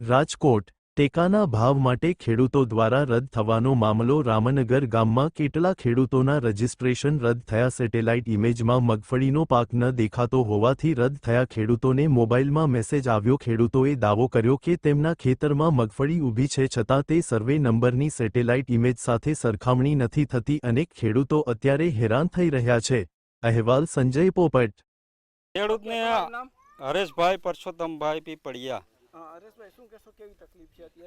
રાજકોટ ટેકાના ભાવ માટે ખેડૂતો દ્વારા રદ થવાનો મામલો રામનગર ગામમાં કેટલા ખેડૂતોના રજીસ્ટ્રેશન રદ થયા સેટેલાઇટ ઇમેજમાં મગફળીનો પાક ન દેખાતો હોવાથી રદ થયા ખેડૂતોને મોબાઈલમાં મેસેજ આવ્યો. ખેડૂતોએ દાવો કર્યો કે તેમના ખેતરમાં મગફળી ઊભી છે છતાં તે સર્વે નંબરની સેટેલાઇટ ઇમેજ સાથે સરખામણી નથી થતી. અનેક ખેડૂતો અત્યારે હેરાન થઈ રહ્યા છે. અહેવાલ સંજય પોપટ. ખેડૂતને હરેશભાઈ પરસોત્તમભાઈ પીપળિયા.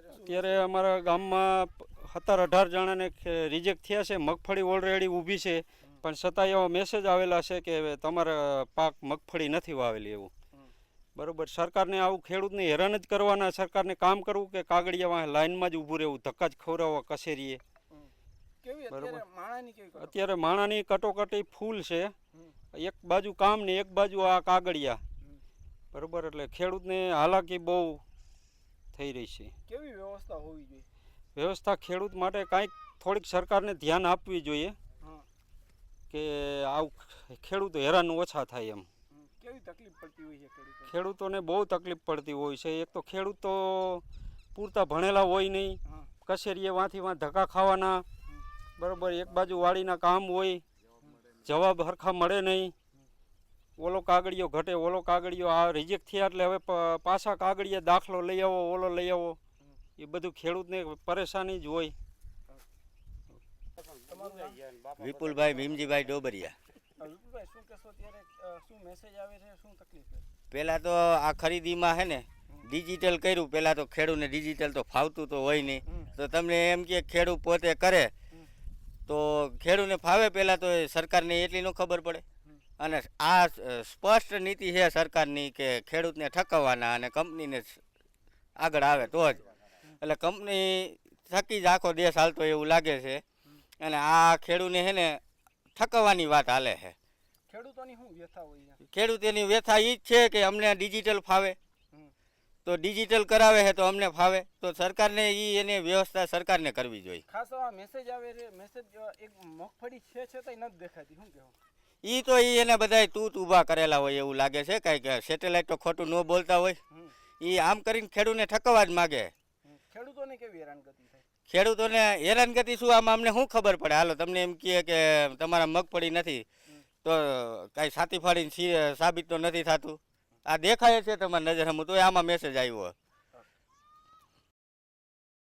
અત્યારે? અમારા ગામમાં સત્તર અઢાર જણાને રિજેક્ટ થયા છે. મગફળી ઓલરેડી ઊભી છે. પણ છતાં એવા મેસેજ આવેલા છે કે તમારા પાક મગફળી નથી વાવેલી એવું. બરોબર. સરકારને આવું ખેડૂતને હેરાન જ કરવાના. સરકારને કામ કરવું કે કાગળિયા લાઈનમાં જ ઊભું રહેવું? ધક્કા જ ખવડાવવા કસેરીએ બરોબર. અત્યારે માણાની કટોકટી ફૂલ છે. એક બાજુ કામ ને એક બાજુ આ કાગળિયા. બરોબર? એટલે ખેડૂતને હાલાકી બહુ થઈ રહી છે. કેવી વ્યવસ્થા હોવી જોઈએ? વ્યવસ્થા ખેડૂત માટે કાંઈક થોડીક સરકારને ધ્યાન આપવી જોઈએ કે આવું ખેડૂતો હેરાન ઓછા થાય એમ. કેવી તકલીફ પડતી હોય છે ખેડૂતોને? બહુ તકલીફ પડતી હોય છે. એક તો ખેડૂતો પૂરતા ભણેલા હોય નહીં. કસેરીએ વાંથી વાં ધક્કા ખાવાના. બરોબર? એક બાજુ વાડીના કામ હોય. જવાબ હરખા મળે નહીં. ઓલો કાગળિયો ઘટે ઓલો કાગળિયો આ રિજેક્ટ થયા એટલે હવે પાછા કાગળિયા દાખલો લઈ આવો ઓલો લઈ આવો. એ બધું ખેડૂતને પરેશાની જ હોય. વિપુલભાઈ ભીમજીભાઈ ડોબરિયા. અ, વિપુલભાઈ શું કહેશો અત્યારે અ, શું મેસેજ આવે છે શું તકલીફ છે? પહેલાં તો આ ખરીદીમાં હે ને ડિજિટલ કર્યું. પહેલાં તો ખેડૂતને ડિજિટલ તો ફાવતું તો હોય નહીં. તો તમને એમ કે ખેડૂત પોતે કરે તો ખેડૂતને ફાવે પહેલાં તો એ સરકારને એટલી ન ખબર પડે. અને આ સ્પષ્ટ નીતિ છે સરકારની કે ખેડૂતને ઠકવવાના અને કંપનીને આગળ આવે તો જ. એટલે કંપની થકી જ આખો દેશ હાલતો એવું લાગે છે. અને આ ખેડૂતને છે ને ઠકવવાની વાત હાલે છે. ખેડૂતોની શું વ્યથા હોય ખેડૂતોની વ્યથા એ જ છે કે અમને ડિજિટલ ફાવે. તો ડિજિટલ કરાવે છે તો અમને ફાવે. તો સરકારને એ એની વ્યવસ્થા સરકારને કરવી જોઈએ. ખાસ મેસેજ આવે છે. મેસેજ એક મગફળી છે છતાંય નથી દેખાતી. શું કહેવું? એ તો એ એને બધાય તૂત ઊભા કરેલા હોય એવું લાગે છે. કાંઈક સેટેલાઇટ તો ખોટું ન બોલતા હોય. એ આમ કરીને ખેડૂતને ઠકવા જ માગે. ખેડૂતોને કેવી હેરાનગતિ થાય? ખેડૂતોને હેરાનગતિ શું? આમ અમને શું ખબર પડે? હાલો તમને એમ કહે કે તમારા મગફળી નથી. તો કાંઈ સાતી ફાડીને સાબિત તો નથી થતું. આ દેખાય છે તમારી નજર હમ તો આમાં મેસેજ આવ્યો.